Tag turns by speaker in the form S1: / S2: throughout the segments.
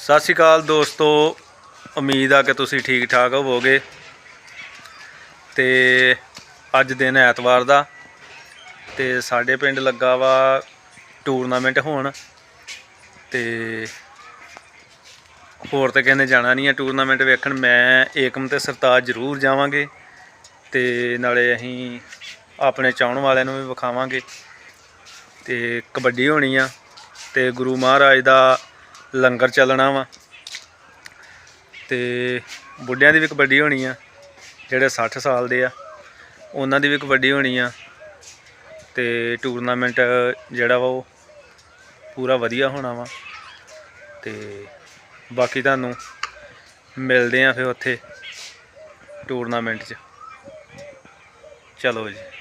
S1: ਸਤਿ ਸ਼੍ਰੀ ਅਕਾਲ ਦੋਸਤੋ, ਉਮੀਦ ਆ ਕਿ ਤੁਸੀਂ ਠੀਕ ਠਾਕ ਹੋਵੋਗੇ। ਤੇ ਅੱਜ ਦਿਨ ਐਤਵਾਰ ਦਾ, ਤੇ ਸਾਡੇ ਪਿੰਡ ਲੱਗਾ ਵਾ ਟੂਰਨਾਮੈਂਟ ਹੋਣ। ਤੇ ਹੋਰ ਤਾਂ ਕਹਿੰਦੇ ਜਾਣਾ ਨਹੀਂ ਆ ਟੂਰਨਾਮੈਂਟ ਵੇਖਣ, ਮੈਂ, ਏਕਮ ਤੇ ਸਰਤਾਜ ਜ਼ਰੂਰ ਜਾਵਾਂਗੇ। ਤੇ ਨਾਲੇ ਅਸੀਂ ਆਪਣੇ ਚਾਹਣ ਵਾਲਿਆਂ ਨੂੰ ਵੀ ਵਿਖਾਵਾਂਗੇ। ਤੇ ਕਬੱਡੀ ਹੋਣੀ ਆ, ਤੇ ਗੁਰੂ ਮਹਾਰਾਜ ਦਾ ਲੰਗਰ ਚੱਲਣਾ ਵਾ। ਤੇ ਬੁੱਢਿਆਂ ਦੀ ਵੀ ਕਬੱਡੀ ਹੋਣੀ ਆ, ਜਿਹੜੇ 60 ਸਾਲ ਦੇ ਆ, ਉਹਨਾਂ ਦੀ ਵੀ ਕਬੱਡੀ ਹੋਣੀ ਆ। ਤੇ ਟੂਰਨਾਮੈਂਟ ਜਿਹੜਾ ਵਾ ਉਹ ਪੂਰਾ ਵਧੀਆ ਹੋਣਾ ਵਾ। ਤੇ ਬਾਕੀ ਤੁਹਾਨੂੰ ਮਿਲਦੇ ਆ ਫਿਰ ਉੱਥੇ ਟੂਰਨਾਮੈਂਟ 'ਚ। ਚਲੋ ਜੀ।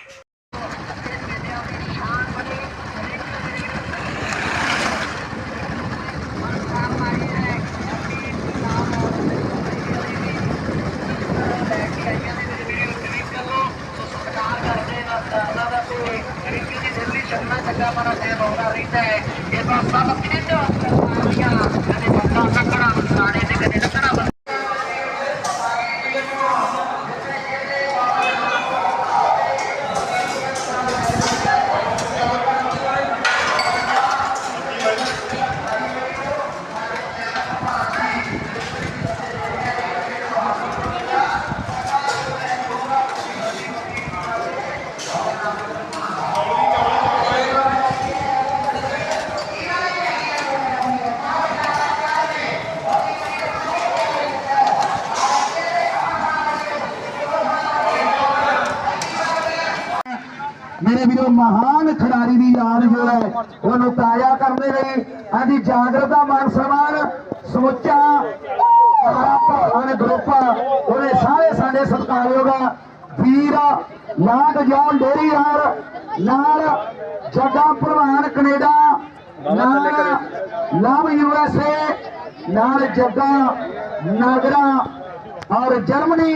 S2: Ahorita, es
S3: más, vamos teniendo, ya, ya, ya, ya, ya, ya, ya, ya, ya,
S2: ਮਹਾਨ ਖਿਡਾਰੀ ਦੀ ਯਾਦ ਜੋ ਹੈ, ਉਹਨੂੰ ਤਾਜ਼ਾ ਕਰਨ ਦੇ ਲਈ ਆਦੀ ਜਾਗਰਤਾ ਮਾਨ ਸਨਮਾਨ, ਸਮੁੱਚਾ ਆਪਣ ਗਰੁੱਪ, ਉਹਦੇ ਸਾਰੇ ਸਾਡੇ ਸਤਿਕਾਰਯੋਗ ਵੀਰ ਲਾਗ ਜੋਨ ਡੇਰੀ ਯਾਰ ਨਾਲ ਜੱਗਾ ਪ੍ਰਵਾਨ ਕੈਨੇਡਾ, ਨਾਲ ਲਵ ਯੂਐਸਏ ਨਾਲ ਜੱਗਾ ਨਾਗਰਾ ਔਰ Germany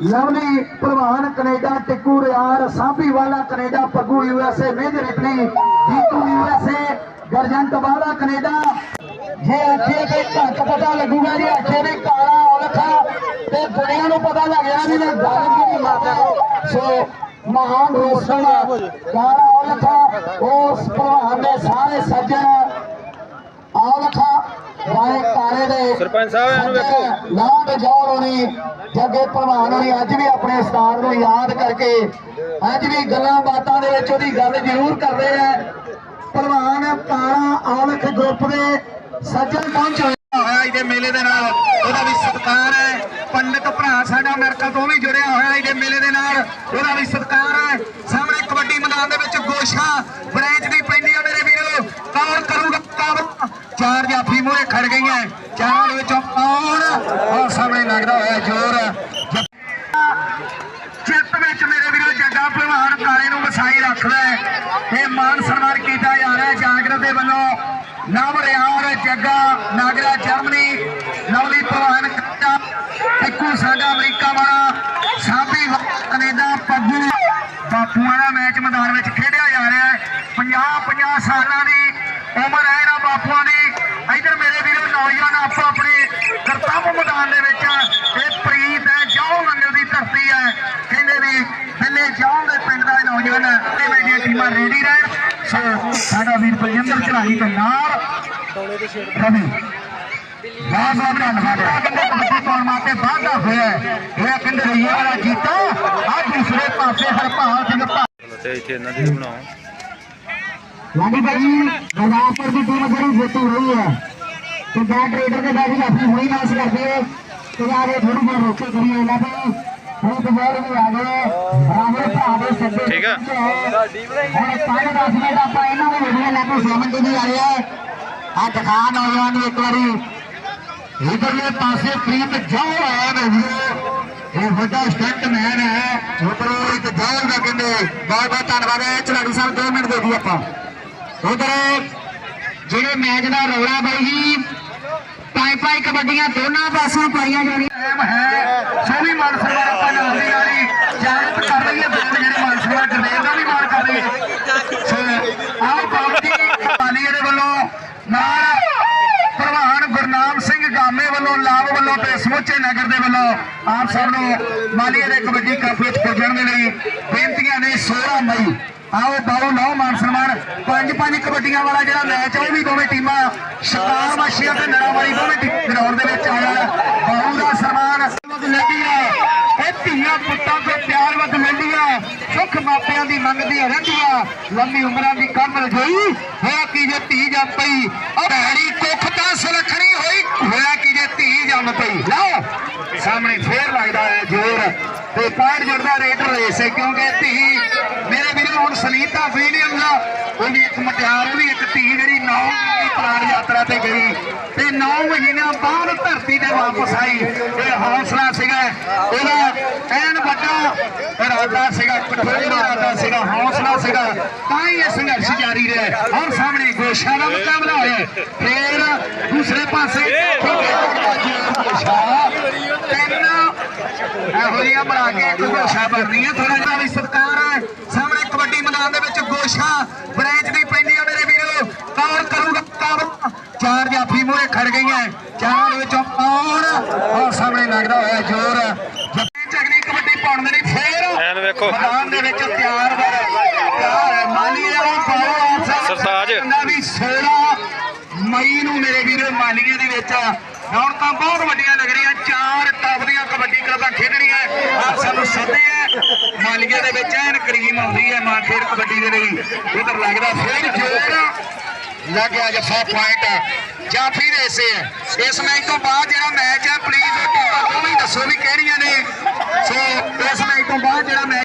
S2: Lovely Parwan Canada, Tikku Riar Sambhi ਵਾਲਾ Canada, Paggu USA Major Italy, Jeetu USA Garjant ਵਾਲਾ ਕੈਨੇਡਾ। ਜੇ ਅੱਖੇ ਤੇ ਘੱਟ ਪਤਾ ਲੱਗੂਗਾ ਜੀ, ਅੱਖੇ ਦੇ ਕਾਲਾ ਔਲਖਾ ਤੇ ਦੁਨੀਆ ਨੂੰ ਪਤਾ ਲੱਗ ਜਾਣਾ ਵੀ ਇਹ ਗੱਲ ਕੀ ਮਾਰਦਾ ਸੋ ਮਹਾਨ ਰੋਸ਼ਨ ਕਾਲਾ ਔਲਖਾ ਉਸ ਪ੍ਰਵਾਨ ਦੇ ਸਾਰੇ ਸੱਜਣ ਔਲਖਾ
S1: ਸਰਪੰਚ ਸਾਹਿਬ ਇਹਨੂੰ ਵੇਖੋ।
S2: ਲਾਂਗ ਜੋੜ ਹੋਣੀ ਜੱਗੇ ਭਲਵਾਨ ਹੋਣੀ ਅੱਜ ਵੀ ਆਪਣੇ ਉਸਤਾਦ ਨੂੰ ਯਾਦ ਕਰਕੇ ਅੱਜ ਵੀ ਗੱਲਾਂ ਬਾਤਾਂ ਦੇ ਵਿੱਚ ਉਹਦੀ ਗੱਲ ਜ਼ਰੂਰ ਕਰਦੇ ਆ। ਭਲਵਾਨ ਕਾਲਾ ਔਲਖ ਗਰੁੱਪ ਦੇ ਸੱਜਣ ਪਹੁੰਚੇ ਹੋਇਆ ਇਹਦੇ ਮੇਲੇ ਦੇ ਨਾਲ ਉਹਦਾ ਵੀ ਸਤਿਕਾਰ ਹੈ। ਪੰਡਿਤ ਭਰਾ ਸਾਡਾ ਅਮਰੀਕਾ ਤੋਂ ਵੀ ਜੁੜਿਆ ਹੋਇਆ ਇਹਦੇ ਮੇਲੇ ਦੇ ਨਾਲ ਉਹਦਾ ਵੀ ਸਤਿਕਾਰ ਹੈ। ਸਾਹਮਣੇ ਕਬੱਡੀ ਮੈਦਾਨ ਦੇ ਵਿੱਚ ਗੋਸ਼ਾ ਬ੍ਰੈਂਚ ਦੀ ਪੈਂਦੀ ਆ ਮੇਰੇ ਵੀਰੋ ਕੌਣ ਕਰੂਗਾ ਕੰਮ ਚਾਰ ਜਾਫੀ ਮੂਹਰੇ ਖੜ ਗਈਆਂ। ਚਾਰਾਂ ਦੇ ਵਿੱਚੋਂ ਕੌਣ ਉਹ ਸਾਹਮਣੇ ਲੱਗਦਾ ਹੋਇਆ ਜ਼ੋਰ ਚਿੱਤ ਵਿੱਚ ਮੇਰੇ ਵੀਰੋ ਜੱਗਾ ਭਲਵਾਨ ਕਾਲੇ ਨੂੰ ਵਸਾਈ ਰੱਖਦਾ ਹੈ। ਇਹ ਮਾਨ ਸਨਮਾਨ ਕੀਤਾ ਜਾ ਰਿਹਾ ਹੈ। ਜਾਗਰਤ ਦੇ ਵੱਲੋਂ ਨਵ ਰਿਆਰ ਜੱਗਾ, ਨਾਗਰਾ, ਜਰਮਨੀ ਨਵਲੀ ਭਲਵਾਨ ਕੱਟਾ ਟਿੱਕੂ ਸਾਡਾ ਅਮਰੀਕਾ ਵਾਲਾ ਸਾਬੀ ਕੈਨੇਡਾ, ਪੱਗੂ। ਬਾਪੂਆਂ ਦਾ ਮੈਚ ਮੈਦਾਨ ਵਿੱਚ ਖੇਡਿਆ ਜਾ ਰਿਹਾ ਹੈ 50 50 ਸਾਲਾਂ ਦੀ ਉਮਰ ਹੈ ਇਹਨਾਂ ਬਾਪੂਆਂ ਦੀ ਇਧਰ ਮੇਰੇ ਵੀਰੋ ਨੌਜਵਾਨ ਆਪੋ ਆਪਣੀ ਕਰਤੱਵ ਮੈਦਾਨ ਦੇ ਵਿੱਚ ਇਹ ਪ੍ਰੀਤ ਹੈ ਜਾਓ ਮੰਗਲ ਦੀ ਧਰਤੀ ਹੈ ਕਹਿੰਦੇ ਵੀ ਬਿੱਲੇ ਜਾਓ ਦੇ ਪਿੰਡ ਦਾ ਨੌਜਵਾਨ ਤੇ ਮੇਰੀਆਂ ਟੀਮਾਂ ਰੈਡੀ ਰਹਿਣ। ਸੋ ਸਾਡਾ ਵੀਰ ਬਲਜਿੰਦਰ ਚੜਾਈ ਦੇ ਨਾਲ ਰਵੀ ਬਹੁਤ ਬਹੁਤ ਧੰਨਵਾਦ। ਕਹਿੰਦੇ ਕਬੱਡੀ ਪਾਉਣ ਵਾਸਤੇ ਵਾਧਾ ਹੋਇਆ ਹੈ। ਇਹ ਕਹਿੰਦੇ ਰਈਏ ਵਾਲਾ ਜੀਤਾ। ਆ ਦੂਸਰੇ ਪਾਸੇ ਹਰਪਾਲ ਸਿੰਘ ਭਾ
S1: ਤੇ ਇੱਥੇ ਇਹਨਾਂ ਦੀ ਬਣਾਓ।
S2: ਲਾਡੀ ਭਾਜੀ ਗੰਗਾਪੁਰ ਦੀ ਟੀਮ ਬੜੀ ਜੇਤੂ ਰਹੀ ਹੈ। ਤੇ ਜਾ ਟ੍ਰੇਡਰ ਦੇ ਬਾਜੀ ਆਪਣੀ ਹੋਈ ਨਾਸ ਕਰਦੇ ਹੋ ਤੇ ਕੇ ਥੋੜੀ ਜਿਹੀ ਰੋਕੇ ਕਰੀ ਇਹਨਾਂ ਤੇ ਤੇ ਬਾਹਰ ਵੀ ਆ ਗਏ। ਰਾਹੁਲ ਭਰਾ ਦੇ ਸੱਦੇ
S1: ਠੀਕ ਆ।
S2: ਹੁਣ ਪੰਜ ਦਸ ਮਿੰਟ ਆਪਾਂ ਇਹਨਾਂ ਨੂੰ ਵੀਡੀਓ ਲੈ ਕੇ ਸਾਹਮਣੇ ਦੀ ਆ। ਆ ਦਿਖਾ ਨੌਜਵਾਨ ਨੂੰ ਇੱਕ ਵਾਰੀ। ਇਧਰਲੇ ਪਾਸੇ ਪ੍ਰੀਤ ਜਾਓ ਆਇਆ ਵੀਡੀਓ ਇਹ ਵੱਡਾ ਸਟੰਟ ਮੈਨ ਹੈ ਉਧਰੋਂ ਇੱਕ ਜਾਲ ਦਾ ਕਹਿੰਦੇ ਬਹੁਤ ਬਹੁਤ ਧੰਨਵਾਦ ਹੈ ਚਲਾੜੀ ਸਾਹਿਬ 2 ਮਿੰਟ ਦੇ ਦਿਓ ਆਪਾਂ। ਉਧਰ ਜਿਹੜੇ ਮੈਚ ਦਾ ਰੌਲਾ ਬਾਈ ਜੀ ਪਾਈ ਪਾਈ ਕਬੱਡੀਆਂ ਦੋਨਾਂ ਪਾਸਿਓਂ ਪਾਈਆਂ ਜਾਣੀਆਂ। ਟਾਈਮ ਹੈ ਸੋਨੀ ਮਾਨ ਸਰਵਾਰ ਆਪਾਂ ਨਾਲ ਦੀ ਨਾਲ ਹੀ ਜਾਗਰਤ ਕਰ ਰਹੀ ਹੈ ਬੈਂਡ ਜਿਹੜੇ ਮਾਨ ਸਰਵਾਰ ਗਰਦੇਵ ਦਾ ਵੀ ਮਾਨ ਕਰ ਰਹੀ ਹੈ ਸੋ ਆਹ ਬਾਬੀ ਪਾਲੀ ਦੇ ਵੱਲੋਂ ਨਾਲ ਪ੍ਰਵਾਨ ਗੁਰਨਾਮ ਸਿੰਘ ਗਾਮੇ ਵੱਲੋਂ ਲਾਭ ਵੱਲੋਂ ਤੇ ਸਮੁੱਚੇ ਨਗਰ ਦੇ ਵੱਲੋਂ ਆਪ ਸਭ ਨੂੰ ਮਾਲੀਏ ਦੇ ਕਬੱਡੀ ਕੱਪ ਵਿੱਚ ਪੁੱਜਣ ਦੇ ਲਈ ਬੇਨਤੀਆਂ ਨੇ 16 ਮਈ। ਆਓ ਬਾਬੂ ਲਓ ਮਾਨ ਸਨਮਾਨ। ਪੰਜ ਪੰਜ ਕਬੱਡੀਆਂ ਵਾਲਾ ਜਿਹੜਾ ਮੈਚ ਉਹ ਵੀ ਦੋਵੇਂ ਟੀਮਾਂ ਸ਼ਿਕਾਰ ਮਾਸ਼ੀਆ ਤੇ ਨਰਾਂ ਵਾਲੀ ਦੋਵੇਂ ਗਰਾਊਂਡ ਦੇ ਵਿੱਚ ਆਇਆ। ਬਾਬੂ ਦਾ ਸਨਮਾਨ ਲੈਂਦੀ ਆ। ਇਹ ਧੀਆਂ ਪੁੱਤਾਂ ਤੋਂ ਪਿਆਰ ਵੱਧ ਲੈਂਦੀ ਆ। ਸੁੱਖ ਮਾਪਿਆਂ ਦੀ ਮੰਗਦੀ ਰਹਿੰਦੀ ਆ। ਲੰਮੀ ਉਮਰਾਂ ਦੀ ਕਮਲ ਗਈ ਹੋਇਆ ਕੀ ਜੇ ਧੀ ਜੰਮ ਪਈ? ਭੈੜੀ ਕੁੱਖ ਤਾਂ ਸੁਲੱਖਣੀ ਹੋਈ। ਹੋਇਆ ਕੀ ਜੇ ਧੀ ਜੰਮ ਪਈ? ਲਓ, ਸਾਹਮਣੇ ਫੇਰ ਲੱਗਦਾ ਹੈ ਜ਼ੋਰ। ਤੇ ਪੁਆਇੰਟ ਜੁੜਦਾ ਰੇਟ ਰੇਸ ਹੈ, ਕਿਉਂਕਿ ਧੀ, ਮੇਰੇ ਵੀਰੋ, ਹੁਣ ਸੁਨੀਤਾ ਵਿਲੀਅਮਸ ਉਹ ਵੀ ਇੱਕ ਮਟਿਆਰ, ਉਹ ਵੀ ਇੱਕ ਧੀ ਜਿਹੜੀ 9 ਦੀ ਪ੍ਰਾਣ ਯਾਤਰਾ ਤੇ ਗਈ। ਤੇ 9 ਮਹੀਨਿਆਂ ਬਾਅਦ ਧਰਤੀ ਤੇ ਵਾਪਸ ਆਈ। ਇਹ ਹੌਸਲਾ ਸੀਗਾ ਇਹਦਾ ਐਨ ਵੱਡਾ ਇਰਾਦਾ ਸੀਗਾ, ਕਠੋਰ ਇਰਾਦਾ ਸੀਗਾ, ਹੌਸਲਾ ਸੀਗਾ, ਤਾਂ ਹੀ ਇਹ ਸੰਘਰਸ਼ ਜਾਰੀ ਰਿਹਾ। ਔਰ ਸਾਹਮਣੇ ਗੋਸ਼ਾ ਦਾ ਮੁਕਾਬਲਾ ਹੋਇਆ ਫੇਰ ਦੂਸਰੇ ਪਾਸੇ ਗੋਸ਼ਾ ਤਿੰਨ ਇਹੋ ਜਿਹੀਆਂ ਬਣਾ ਕੇ ਇੱਕ ਗੋਸ਼ਾ ਬਣਨੀ ਹੈ। ਥੋੜਾ ਜਿਹਾ ਵੀ ਸਤਿਕਾਰ ਹੈ। ਸਾਹਮਣੇ ਕਬੱਡੀ ਮੈਦਾਨ ਦੇ ਵਿੱਚ ਗੋਸ਼ਾ ਬ੍ਰੈਂਚ ਦੀ ਪੈਂਦੀ ਆ ਮੇਰੇ ਵੀਰੋ। ਕੌਣ ਕਰੂਗਾ ਕੰਮ? ਚਾਰ ਜਾਫੀ ਮੂਹਰੇ ਖੜ ਗਈਆਂ। ਚਾਰਾਂ ਦੇ ਵਿੱਚੋਂ ਕੌਣ? ਔਰ ਸਾਹਮਣੇ ਲੱਗਦਾ ਹੋਇਆ ਜ਼ੋਰ। ਜਗਨੀ ਕਬੱਡੀ ਪਾਉਣ ਦੇ ਲਈ ਫੇਰ
S1: ਐਨ ਵੇਖੋ।
S2: ਮੈਦਾਨ ਦੇ ਵਿੱਚ ਤਿਆਰ ਹੈ। ਮਾਲੀ
S1: ਸਰਤਾਜ।
S2: ਵੀ 16 ਮਈ ਨੂੰ ਮੇਰੇ ਵੀਰੋ ਮਾਲੀਏ ਦੇ ਵਿੱਚ ਹੁਣ ਤਾਂ ਬਹੁਤ ਵੱਡੀਆਂ ਲੱਗ ਰਹੀਆਂ। ਚਾਰ ਟੱਪ ਦੀਆਂ ਕਬੱਡੀ ਕਲੱਬਾਂ ਖੇਡਣੀਆਂ ਆਪ ਆ ਮਾਲੀਏ ਦੇ ਵਿੱਚ ਐਨ ਕਰੀਮ ਆਉਂਦੀ ਹੈ ਮਾਂ ਖੇਡ ਕਬੱਡੀ ਦੇ ਲਈ। ਉਧਰ ਲੱਗਦਾ ਫਿਰ ਜੋਰ। ਲੱਗ ਗਿਆ ਜਫਾ ਪੁਆਇੰਟ ਫਿਰ ਰੇਸੇ ਹੈ ਇਸ ਮੈਚ ਤੋਂ ਬਾਅਦ ਜਿਹੜਾ ਮੈਚ ਹੈ ਪਲੀਜ਼ ਉਹ ਟੀਮਾਂ ਦੋਵੇਂ ਦੱਸੋ ਵੀ ਕਿਹੜੀਆਂ ਨੇ। ਸੋ ਇਸ ਮੈਚ ਤੋਂ ਬਾਅਦ ਜਿਹੜਾ ਮੈਚ